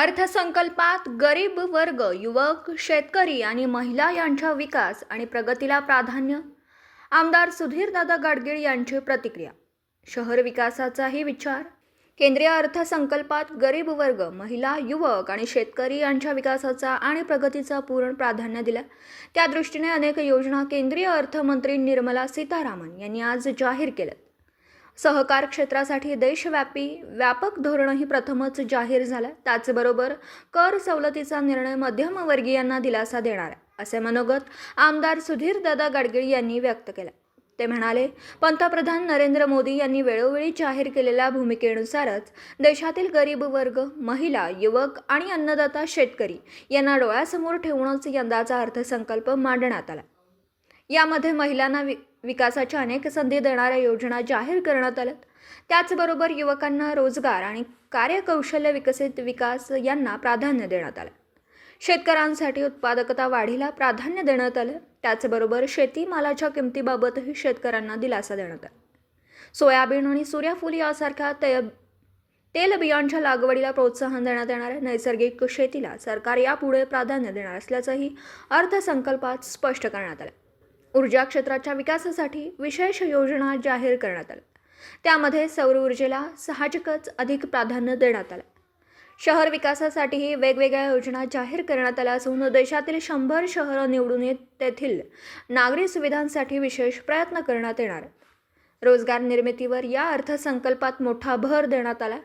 अर्थसंकल्पात गरीब वर्ग युवक शेतकरी आणि महिला यांच्या विकास आणि प्रगतीला प्राधान्य? आमदार सुधीरदादा गाडगीळ यांची प्रतिक्रिया. शहर विकासाचाही विचार. केंद्रीय अर्थसंकल्पात गरीब वर्ग महिला युवक आणि शेतकरी यांच्या विकासाचा आणि प्रगतीचा पूर्ण प्राधान्य दिला. त्या दृष्टीने अनेक योजना केंद्रीय अर्थमंत्री निर्मला सीतारामन यांनी आज जाहीर केल्या सहकार क्षेत्रासाठी देशव्यापी व्यापक धोरणही प्रथमच जाहीर झालं. त्याचबरोबर कर सवलतीचा निर्णय मध्यमवर्गीयांना दिलासा देणार आहे असे मनोगत आमदार सुधीरदादा गाडगीळ यांनी व्यक्त केलं. ते म्हणाले पंतप्रधान नरेंद्र मोदी यांनी वेळोवेळी जाहीर केलेल्या भूमिकेनुसारच देशातील गरीब वर्ग महिला युवक आणि अन्नदाता शेतकरी यांना डोळ्यासमोर ठेवूनच यंदाचा अर्थसंकल्प मांडण्यात आला. यामध्ये महिलांना वि विकासाच्या अनेक संधी देणाऱ्या योजना जाहीर करण्यात आल्या त्याचबरोबर युवकांना रोजगार आणि कार्यकौशल्य विकसित विकास यांना प्राधान्य देण्यात आलं. शेतकऱ्यांसाठी उत्पादकता वाढीला प्राधान्य देण्यात आलं. त्याचबरोबर शेतीमालाच्या किमतीबाबतही शेतकऱ्यांना दिलासा देण्यात आला. सोयाबीन आणि सूर्यफूल यासारख्या तय तेलबियांच्या लागवडीला प्रोत्साहन देण्यात येणाऱ्या नैसर्गिक शेतीला सरकार यापुढे प्राधान्य देणार असल्याचंही अर्थसंकल्पात स्पष्ट करण्यात आलं. ऊर्जा क्षेत्राच्या विकासासाठी विशेष योजना जाहीर करण्यात आल्या. त्यामध्ये सौर ऊर्जेला साहजिकच अधिक प्राधान्य देण्यात आलं. शहर विकासासाठीही वेगवेगळ्या योजना जाहीर करण्यात आल्या असून देशातील शंभर शहरं निवडून येत तेथील नागरी सुविधांसाठी विशेष प्रयत्न करण्यात येणार आहेत. रोजगार निर्मितीवर या अर्थसंकल्पात मोठा भर देण्यात आला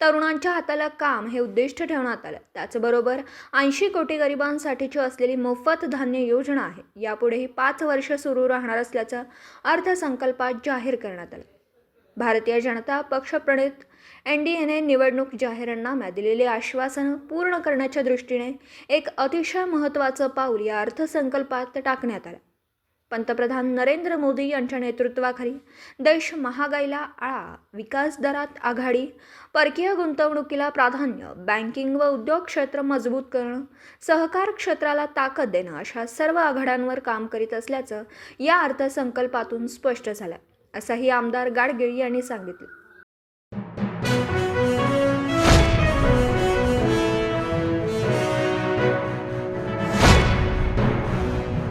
तरुणांच्या हाताला काम हे उद्दिष्ट ठेवण्यात आलं. त्याचबरोबर ऐंशी कोटी गरिबांसाठीची असलेली मोफत धान्य योजना आहे. यापुढेही पाच वर्ष सुरू राहणार असल्याचं अर्थसंकल्पात जाहीर करण्यात आलं. भारतीय जनता पक्षप्रणित एन डी एने निवडणूक जाहीरनाम्यात दिलेली आश्वासनं पूर्ण करण्याच्या दृष्टीने एक अतिशय महत्त्वाचं पाऊल या अर्थसंकल्पात टाकण्यात आलं. पंतप्रधान नरेंद्र मोदी यांच्या नेतृत्वाखाली देश महागाईला आळा विकास दरात आघाडी परकीय गुंतवणुकीला प्राधान्य बँकिंग व उद्योग क्षेत्र मजबूत करणं सहकार क्षेत्राला ताकद देणं अशा सर्व आघाड्यांवर काम करीत असल्याचं या अर्थसंकल्पातून स्पष्ट झालं असंही आमदार गाडगिळी यांनी सांगितलं.